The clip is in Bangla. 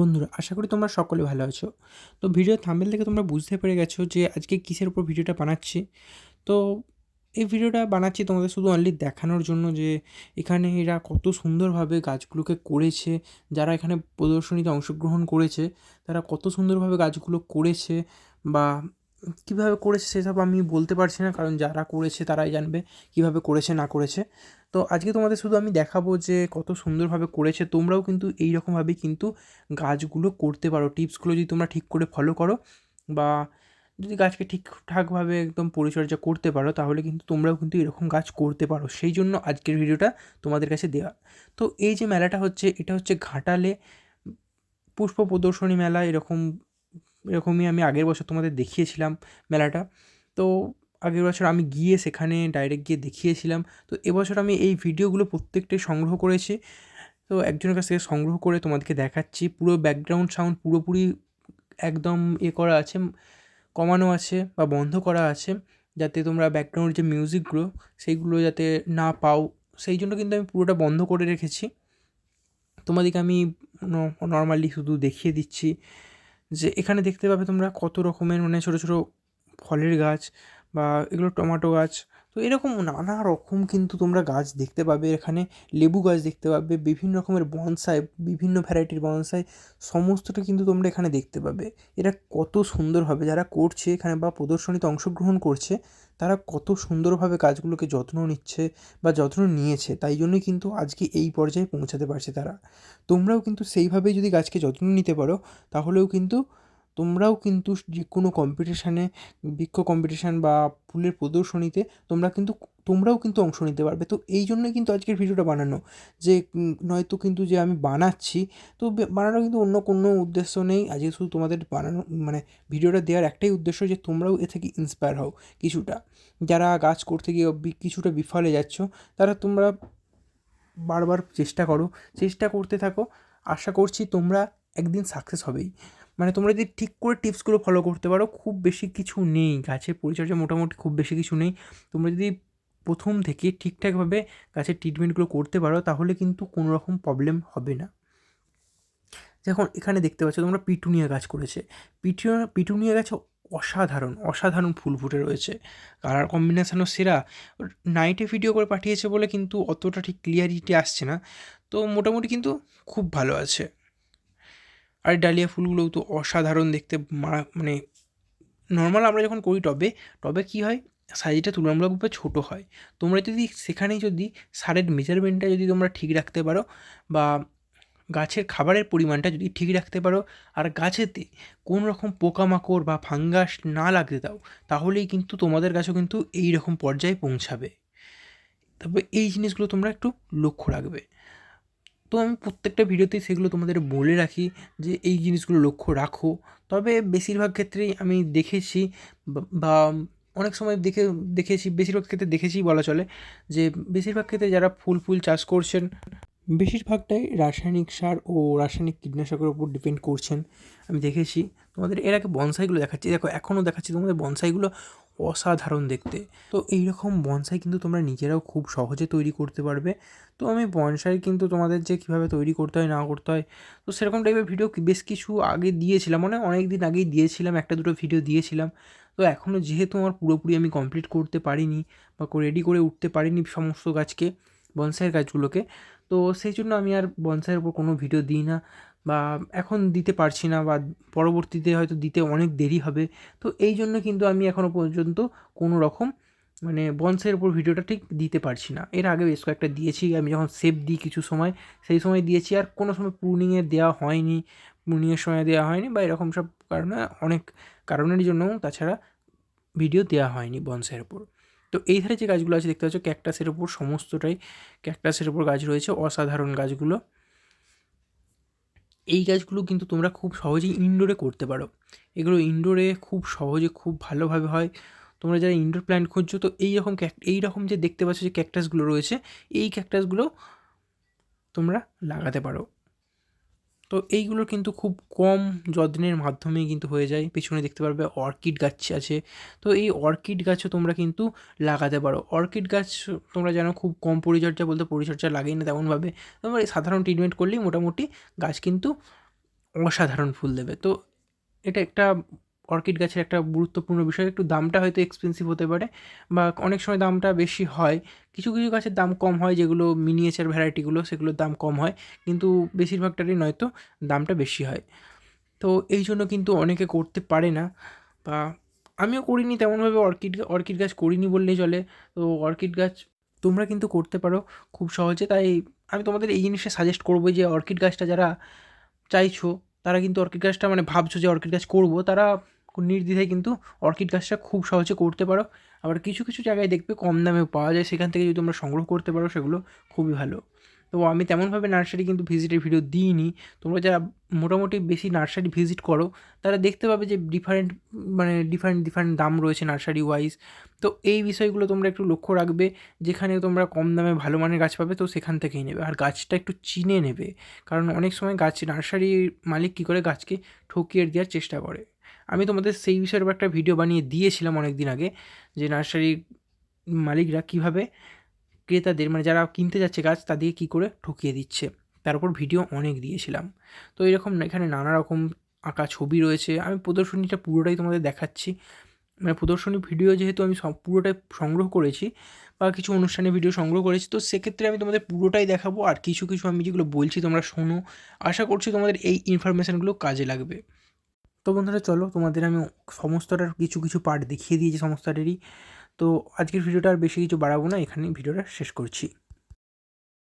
বন্ধুরা, আশা করি তোমরা সকলে ভালো আছো। তো ভিডিও থাম্বেল থেকে তোমরা বুঝতে পেরে গেছো যে আজকে কিসের উপর ভিডিওটা বানাচ্ছি। তো এই ভিডিওটা বানাচ্ছি তোমাদের শুধু অনলি দেখানোর জন্য যে এখানে এরা কত সুন্দরভাবে গাছগুলোকে করেছে, যারা এখানে প্রদর্শনীতে অংশগ্রহণ করেছে, তারা কত সুন্দরভাবে গাছগুলো করেছে বা কীভাবে করেছে সেসব আমি বলতে পারছি না, কারণ যারা করেছে তারাই জানবে কীভাবে করেছে, না করেছে। তো আজকে তোমাদের শুধু আমি দেখাবো যে কত সুন্দরভাবে করেছে, তোমরাও কিন্তু এই রকমভাবেই কিন্তু গাছগুলো করতে পারো। টিপসগুলো যদি তোমরা ঠিক করে ফলো করো বা যদি গাছকে ঠিকঠাকভাবে একদম পরিচর্যা করতে পারো, তাহলে কিন্তু তোমরাও কিন্তু এরকম গাছ করতে পারো। সেই জন্য আজকের ভিডিওটা তোমাদের কাছে দেওয়া। তো এই যে মেলাটা হচ্ছে, এটা হচ্ছে ঘাটালে পুষ্প প্রদর্শনী মেলা, এরকম এরকমই আমি আগের বছর তোমাদের দেখিয়েছিলাম মেলাটা। তো আগের বছর আমি গিয়ে সেখানে ডাইরেক্ট গিয়ে দেখিয়েছিলাম। তো এবছর আমি এই ভিডিওগুলো প্রত্যেকটাই সংগ্রহ করেছি। তো একজনের কাছ থেকে সংগ্রহ করে তোমাদেরকে দেখাচ্ছি। পুরো ব্যাকগ্রাউন্ড সাউন্ড পুরোপুরি একদম এ করা আছে, কমানো আছে বা বন্ধ করা আছে। যাতে তোমরা ব্যাকগ্রাউন্ড যে মিউজিকগুলো সেইগুলো যাতে না পাও, সেই জন্য কিন্তু আমি পুরোটা বন্ধ করে রেখেছি। তোমাদেরকে আমি নর্মালি শুধু দেখিয়ে দিচ্ছি। যে এখানে দেখতে পাবে তোমরা কত রকমের মানে ছোটো ছোটো ফলের গাছ বা এগুলো টমাটো গাছ তো এরকম নানা রকম কিন্তু তোমরা গাছ দেখতে পাবে। এখানে লেবু গাছ দেখতে পাবে, বিভিন্ন রকমের বনসাই, বিভিন্ন ভ্যারাইটির বনসাই, সমস্তটা কিন্তু তোমরা এখানে দেখতে পাবে। এরা কত সুন্দরভাবে যারা করছে এখানে বা প্রদর্শনীতে অংশগ্রহণ করছে, তারা কত সুন্দরভাবে গাছগুলোকে যত্ন নিচ্ছে বা যত্ন নিয়েছে, তাই জন্যই কিন্তু আজকে এই পর্যায়ে পৌঁছাতে পারছে তারা। তোমরাও কিন্তু সেইভাবেই যদি গাছকে যত্ন নিতে পারো, তাহলেও কিন্তু তোমরাও কিন্তু যে কোনো কম্পিটিশানে বৃক্ষ কম্পিটিশান বা ফুলের প্রদর্শনীতে তোমরা কিন্তু, তোমরাও কিন্তু অংশ নিতে পারবে। তো এই জন্যই কিন্তু আজকের ভিডিওটা বানানো। যে নয়তো কিন্তু যে আমি বানাচ্ছি, তো বানানো কিন্তু অন্য কোনো উদ্দেশ্য নেই। আজকে শুধু তোমাদের বানানো মানে ভিডিওটা দেওয়ার একটাই উদ্দেশ্য যে তোমরাও এ থেকে ইন্সপায়ার হও কিছুটা। যারা গাছ করতে গিয়ে কিছুটা বিফলে যাচ্ছ, তারা তোমরা বারবার চেষ্টা করো। চেষ্টা করতে থাকো। আশা করছি তোমরা একদিন সাকসেস হবেই। মানে তোমরা যদি ঠিক করে টিপসগুলো ফলো করতে পারো, খুব বেশি কিছু নেই। গাছের পরিচর্যা মোটামুটি খুব বেশি কিছু নেই। তোমরা যদি প্রথম থেকে ঠিকঠাকভাবে গাছের ট্রিটমেন্টগুলো করতে পারো, তাহলে কিন্তু কোনো রকম প্রবলেম হবে না। যখন এখানে দেখতে পাচ্ছ তোমরা পিটুনিয়া গাছ করেছে। পিটুনিয়া পিটুনিয়া গাছ অসাধারণ অসাধারণ ফুল ফুটে রয়েছে। কালার কম্বিনেশানও সেরা। নাইটে ভিডিও করে পাঠিয়েছে বলে কিন্তু অতটা ঠিক ক্লিয়ারিটি আসছে না। তো মোটামুটি কিন্তু খুব ভালো আছে। আর ডালিয়া ফুলগুলোও তো অসাধারণ দেখতে, মারা মানে নর্মাল আমরা যখন করি টবে টবে কী হয়? সাইজটা তুলনামূলকভাবে ছোটো হয়। তোমরা যদি সেখানেই যদি সারের মেজারমেন্টটা যদি তোমরা ঠিক রাখতে পারো বা গাছের খাবারের পরিমাণটা যদি ঠিক রাখতে পারো, আর গাছেতে কোনো রকম পোকামাকড় বা ফাঙ্গাস না লাগতে দাও, তাহলেই কিন্তু তোমাদের গাছও কিন্তু এই রকম পর্যায়ে পৌঁছাবে। তবে এই জিনিসগুলো তোমরা একটু লক্ষ্য রাখবে। তো আমি প্রত্যেকটা ভিডিওতেই সেগুলো তোমাদের বলে রাখি যে এই জিনিসগুলো লক্ষ্য রাখো। তবে বেশিরভাগ ক্ষেত্রেই আমি দেখেছি বা অনেক সময় দেখে, দেখেছি, বেশিরভাগ ক্ষেত্রে দেখেছি বলা চলে যে বেশিরভাগ ক্ষেত্রে যারা ফুল ফুল চাষ করছেন, বেশিরভাগটাই রাসায়নিক সার ও রাসায়নিক কীটনাশকের উপর ডিপেন্ড করছেন। আমি দেখেছি তোমাদের এর আগে বনসাইগুলো দেখাচ্ছি, দেখো এখনও দেখাচ্ছি তোমাদের বনসাইগুলো অসাধারণ দেখতে। তো এই রকম বনসাই কিন্তু তোমরা নিজেরাও খুব সহজে তৈরি করতে পারবে। তো আমি বনসাই কিন্তু তোমাদের যে কীভাবে তৈরি করতে হয়, না করতে হয়, তো সেরকম টাইপের ভিডিও বেশ কিছু আগে দিয়েছিলাম মানে অনেক দিন আগেই দিয়েছিলাম, একটা দুটো ভিডিও দিয়েছিলাম। তো এখনও যেহেতু আমার পুরোপুরি আমি কমপ্লিট করতে পারিনি বা রেডি করে উঠতে পারিনি সমস্ত গাছকে বনসাইয়ের গাছগুলোকে, তো সেই জন্য আমি আর বনসাইয়ের উপর কোনো ভিডিও দিই না। বা এখন দিতে পারছি না বা পরবর্তীতে হয়তো দিতে অনেক দেরি হবে। তো এই জন্য কিন্তু আমি এখনও পর্যন্ত কোনো রকম মানে বনসাইয়ের উপর ভিডিওটা ঠিক দিতে পারছি না। এর আগে বেশ কয়েকটা দিয়েছি, আমি যখন সেভ দিই কিছু সময়, সেই সময় দিয়েছি আর কোনো সময় পূর্ণিংয়ে দেওয়া হয়নি পূর্ণিংয়ের সময় দেওয়া হয়নি বা এরকম সব কারণে, অনেক কারণের জন্য তাছাড়া ভিডিও দেওয়া হয়নি বনসাইয়ের উপর। তো এই ধারে যে গাছগুলো আছে, দেখতে পাচ্ছ ক্যাকটাসের উপর সমস্তটাই ক্যাকটাসের উপর গাছ রয়েছে, অসাধারণ গাছগুলো। এই কাজগুলো কিন্তু তোমরা খুব সহজেই ইনডোরে করতে পারো। এগুলো ইনডোরে খুব সহজে, খুব ভালোভাবে হয়। তোমরা যারা ইনডোর প্ল্যান্ট খুঁজছো, তো এই রকম এই রকম যে দেখতে পাচ্ছ যে ক্যাকটাসগুলো রয়েছে, এই ক্যাকটাসগুলো তোমরা লাগাতে পারো। তো এইগুলোর কিন্তু খুব কম যত্নের মাধ্যমেই কিন্তু হয়ে যায়। পিছনে দেখতে পারবে অর্কিড গাছ আছে। তো এই অর্কিড গাছও তোমরা কিন্তু লাগাতে পারো। অর্কিড গাছ তোমরা জানো খুব কম পরিচর্যা বলতে পরিচর্যা লাগেই না তেমনভাবে। তোমরা সাধারণ ট্রিটমেন্ট করলেই মোটামুটি গাছ কিন্তু অসাধারণ ফুল দেবে। তো এটা একটা অর্কিড গাছের একটা গুরুত্বপূর্ণ বিষয়, একটু দামটা হয়তো এক্সপেন্সিভ হতে পারে বা অনেক সময় দামটা বেশি হয়। কিছু কিছু গাছের দাম কম হয়, যেগুলো মিনিয়েচার ভ্যারাইটিগুলো সেগুলোর দাম কম হয়, কিন্তু বেশিরভাগটারই নয়তো দামটা বেশি হয়। তো এই জন্য কিন্তু অনেকে করতে পারে না বা আমিও করিনি, তেমনভাবে অর্কিড অর্কিড গাছ করিনি বললেই চলে। তো অর্কিড গাছ তোমরা কিন্তু করতে পারো খুব সহজে, তাই আমি তোমাদের এই জিনিসটা সাজেস্ট করব যে অর্কিড গাছটা যারা চাইছো, তারা কিন্তু অর্কিড গাছটা মানে ভাবছ যে অর্কিড গাছ করব, তারা নির্দ্বিধায় কিন্তু অর্কিড গাছটা খুব সহজে করতে পারো। আবার কিছু কিছু জায়গায় দেখবে কম দামেও পাওয়া যায়। সেখান থেকে যদি তোমরা সংগ্রহ করতে পারো, সেগুলো খুবই ভালো। তো আমি তেমনভাবে নার্সারি কিন্তু ভিজিটের ভিডিও দিইনি। তোমরা যারা মোটামুটি বেশি নার্সারি ভিজিট করো, তারা দেখতে পাবে যে ডিফারেন্ট মানে ডিফারেন্ট ডিফারেন্ট দাম রয়েছে নার্সারি ওয়াইজ তো এই বিষয়গুলো তোমরা একটু লক্ষ্য রাখবে যেখানে তোমরা কম দামে ভালো মানের গাছ পাবে, তো সেখান থেকেই নেবে। আর গাছটা একটু চিনে নেবে। কারণ অনেক সময় গাছ নার্সারির মালিক কী করে? গাছকে ঠকিয়ে দেওয়ার চেষ্টা করে। আমি তোমাদের সেই বিষয়ের একটা ভিডিও বানিয়ে দিয়েছিলাম অনেক দিন আগে, যে নার্সারির মালিকরা কীভাবে ক্রেতাদের মানে যারা কিনতে যাচ্ছে গাছ, তাদেরকে কী করে ঠকিয়ে দিচ্ছে। তার উপর ভিডিও অনেক দিয়েছিলাম। তো এরকম এখানে নানা রকম আঁকা ছবি রয়েছে। আমি প্রদর্শনীটা পুরোটাই তোমাদের দেখাচ্ছি। মানে প্রদর্শনী ভিডিও যেহেতু আমি সব পুরোটাই সংগ্রহ করেছি বা কিছু অনুষ্ঠানে ভিডিও সংগ্রহ করেছি, তো সেক্ষেত্রে আমি তোমাদের পুরোটাই দেখাবো। আর কিছু কিছু আমি যেগুলো বলছি তোমরা শোনো। আশা করছি তোমাদের এই ইনফরমেশানগুলো কাজে লাগবে। তো বন্ধুরা চলো তোমাদের আমি সমস্তটার কিছু কিছু পার্ট দেখিয়ে দিয়েছি সমস্তটারই। তো আজকের ভিডিওটা আর বেশি কিছু বাড়াবো না, এখানেই ভিডিওটা শেষ করছি।